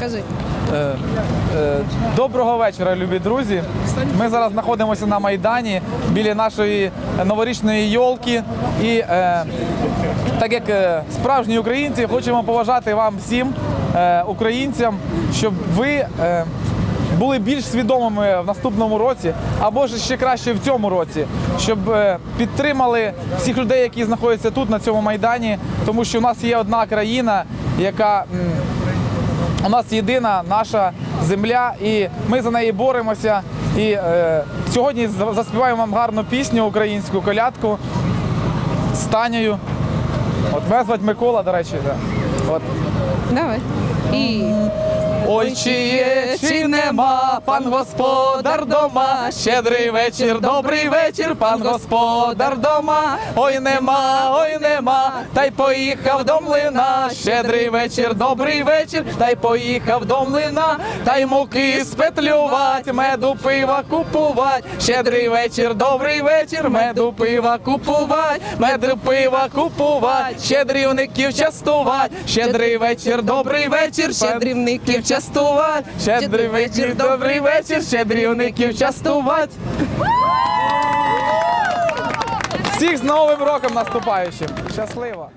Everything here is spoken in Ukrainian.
Кажи. Е, е, Доброго вечора, любі друзі. Ми зараз знаходимося на Майдані біля нашої новорічної йолки. І е, так як справжні українці, хочемо поважати вам всім, українцям, щоб ви. були більш свідомими в наступному році, або ж ще краще в цьому році, щоб підтримали всіх людей, які знаходяться тут на цьому майдані, тому що у нас є одна країна, яка у нас єдина наша земля, і ми за неї боремося. І е, сьогодні заспіваємо вам гарну пісню українську колядку з Танею. От мене Микола, до речі. Да. От. Давай. І Ой, чи є, нема, пан господар дома, щедрий вечір, добрий вечір, пан господар дома. Ой, нема, ой, нема, та й поїхав до млина. Щедрий вечір, добрий вечір, та й поїхав до млина, та й муки спетлювать, меду пива купувать. Щедрий вечір, добрий вечір, меду пива купувать, меду пива купувать, щедрівників частувать. Щедрий вечір, добрий вечір, щедрівників частувати. Щедрий вечір, добрий вечір, щедрівників частувати. Всіх з Новим роком наступаючим. Щасливо!